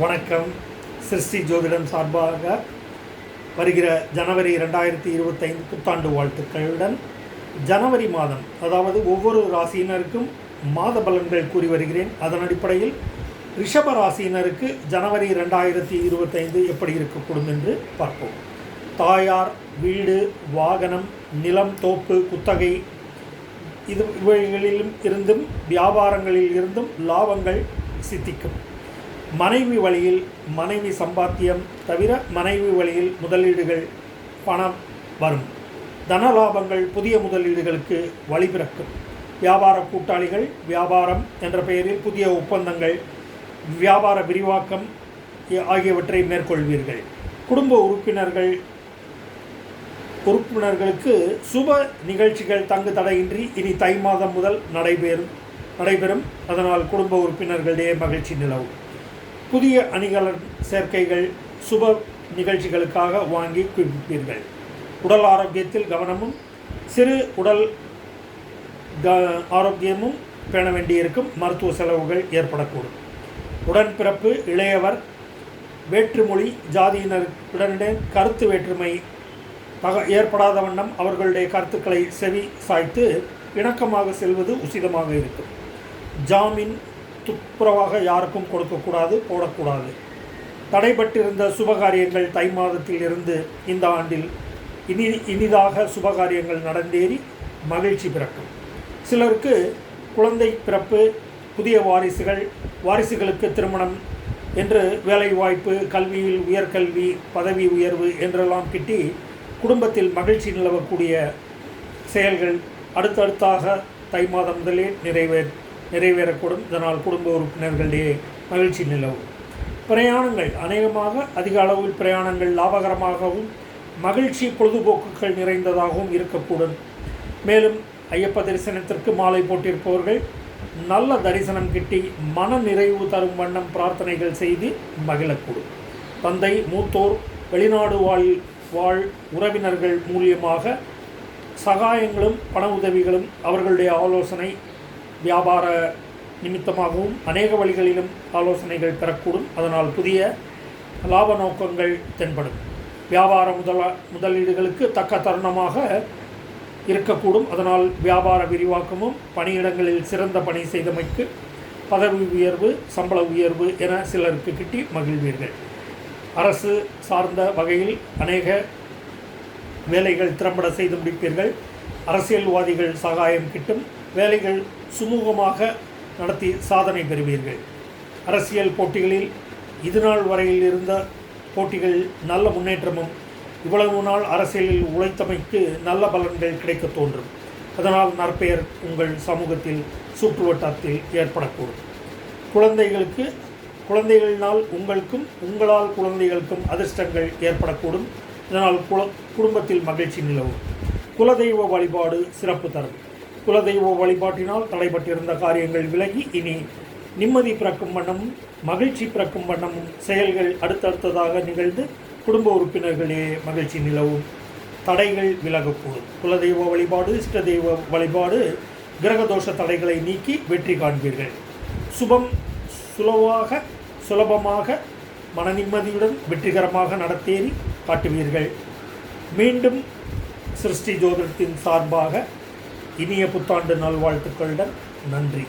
வணக்கம். சிருஷ்டி ஜோதிடம் சார்பாக வருகிற ஜனவரி ரெண்டாயிரத்தி இருபத்தைந்து புத்தாண்டு வாழ்த்துக்களுடன் ஜனவரி மாதம் அதாவது ஒவ்வொரு ராசியினருக்கும் மாத பலன்கள் கூறி வருகிறேன். அதன் அடிப்படையில் ரிஷப ராசியினருக்கு ஜனவரி ரெண்டாயிரத்தி இருபத்தைந்து எப்படி இருக்கக்கூடும் என்று பார்ப்போம். தாயார் வீடு வாகனம் நிலம் தோப்பு குத்தகை இது இவைகளிலும் இருந்தும் வியாபாரங்களில் இருந்தும் லாபங்கள் சித்திக்கும். மனைவி வழியில் மனைவி சம்பாத்தியம் தவிர மனைவி வழியில் முதலீடுகள் பணம் வரும். தனலாபங்கள் புதிய முதலீடுகளுக்கு வழிபிறக்கும். வியாபார கூட்டாளிகள் வியாபாரம் என்ற பெயரில் புதிய ஒப்பந்தங்கள் வியாபார விரிவாக்கம் ஆகியவற்றை மேற்கொள்வீர்கள். குடும்ப உறுப்பினர்கள் உறுப்பினர்களுக்கு சுப நிகழ்ச்சிகள் தங்கு தடையின்றி இனி தை மாதம் முதல் நடைபெறும் நடைபெறும். அதனால் குடும்ப உறுப்பினர்களிடையே மகிழ்ச்சி நிலவும். புதிய அணிகலன் சேர்க்கைகள் சுப நிகழ்ச்சிகளுக்காக வாங்கி குவிப்பீர்கள் உடல் ஆரோக்கியத்தில் கவனமும் சிறு உடல் க ஆரோக்கியமும் பேண வேண்டியிருக்கும் மருத்துவ செலவுகள் ஏற்படக்கூடும். உடன்பிறப்பு இளையவர் வேற்றுமொழி ஜாதியினருடனே கருத்து வேற்றுமை பக ஏற்படாத வண்ணம் அவர்களுடைய கருத்துக்களை செவி சாய்த்து இணக்கமாக செல்வது உசிதமாக இருக்கும். ஜாமீன் துப்புரவாக யாருக்கும் கொடுக்கக்கூடாது போடக்கூடாது. தடைபட்டிருந்த சுபகாரியங்கள் தை மாதத்தில் இருந்து இந்த ஆண்டில் இனி இனிதாக சுபகாரியங்கள் நடந்தேறி மகிழ்ச்சி பிறக்கும். சிலருக்கு குழந்தை பிறப்பு புதிய வாரிசுகள் வாரிசுகளுக்கு திருமணம் என்று வேலைவாய்ப்பு கல்வியில் உயர்கல்வி பதவி உயர்வு என்றெல்லாம் கிட்டி குடும்பத்தில் மகிழ்ச்சி நிலவக்கூடிய செயல்கள் அடுத்தடுத்தாக தை மாதம் முதலே நிறைவே நிறைவேறக்கூடும். இதனால் குடும்ப உறுப்பினர்களிடையே மகிழ்ச்சி நிலவும். பிரயாணங்கள் அநேகமாக அதிக அளவில் பிரயாணங்கள் லாபகரமாகவும் மகிழ்ச்சி பொழுதுபோக்குகள் நிறைந்ததாகவும் இருக்கக்கூடும். மேலும் ஐயப்ப தரிசனத்திற்கு மாலை போட்டிருப்பவர்கள் நல்ல தரிசனம் கிட்டி மன நிறைவு தரும் வண்ணம் பிரார்த்தனைகள் செய்து மகிழக்கூடும். தந்தை மூத்தோர் வெளிநாடு வாழ் வாழ் உறவினர்கள் மூலியமாக சகாயங்களும் பண உதவிகளும் அவர்களுடைய ஆலோசனை வியாபார நிமித்தமாகவும் அநேக வழிகளிலும் ஆலோசனைகள் பெறக்கூடும். அதனால் புதிய லாப நோக்கங்கள் தென்படும். வியாபார முதல முதலீடுகளுக்கு தக்க தருணமாக இருக்கக்கூடும். அதனால் வியாபார விரிவாக்கமும் பணியிடங்களில் சிறந்த பணி செய்தமைக்கு பதவி உயர்வு சம்பள உயர்வு என சிலருக்கு கிட்டி மகிழ்வீர்கள். அரசு சார்ந்த வகையில் அநேக வேலைகள் திறம்பட செய்து முடிப்பீர்கள். அரசியல்வாதிகள் சகாயம் கிட்டும் வேலைகள் சுமூகமாக நடத்தி சாதனை பெறுவீர்கள். அரசியல் போட்டிகளில் இதுநாள் வரையில் இருந்த போட்டிகள் நல்ல முன்னேற்றமும் இவ்வளவு நாள் அரசியலில் உழைத்தமைக்கு நல்ல பலன்கள் கிடைக்க தோன்றும். அதனால் நற்பெயர் உங்கள் சமூகத்தில் சுற்றுவட்டத்தில் ஏற்படக்கூடும். குழந்தைகளுக்கு குழந்தைகளினால் உங்களுக்கும் உங்களால் குழந்தைகளுக்கும் அதிர்ஷ்டங்கள் ஏற்படக்கூடும். இதனால் குல குடும்பத்தில் மகிழ்ச்சி நிலவும். குலதெய்வ வழிபாடு சிறப்பு தரும். குலதெய்வ வழிபாட்டினால் தடைபட்டிருந்த காரியங்கள் விலகி இனி நிம்மதி பிறக்கும் வண்ணமும் மகிழ்ச்சி பிறக்கும் வண்ணமும் செயல்கள் அடுத்தடுத்ததாக நிகழ்ந்து குடும்ப உறுப்பினர்களே மகிழ்ச்சி நிலவும். தடைகள் விலகக்கூடும் குலதெய்வ வழிபாடு இஷ்ட தெய்வ வழிபாடு கிரகதோஷ தடைகளை நீக்கி வெற்றி காண்பீர்கள். சுபம் சுலவாக சுலபமாக மன நிம்மதியுடன் வெற்றிகரமாக நடத்தேறி காட்டுவீர்கள். மீண்டும் சிருஷ்டி ஜோதிடத்தின் சார்பாக இனிய புத்தாண்டு நல்வாழ்த்துக்களுடன் நன்றி.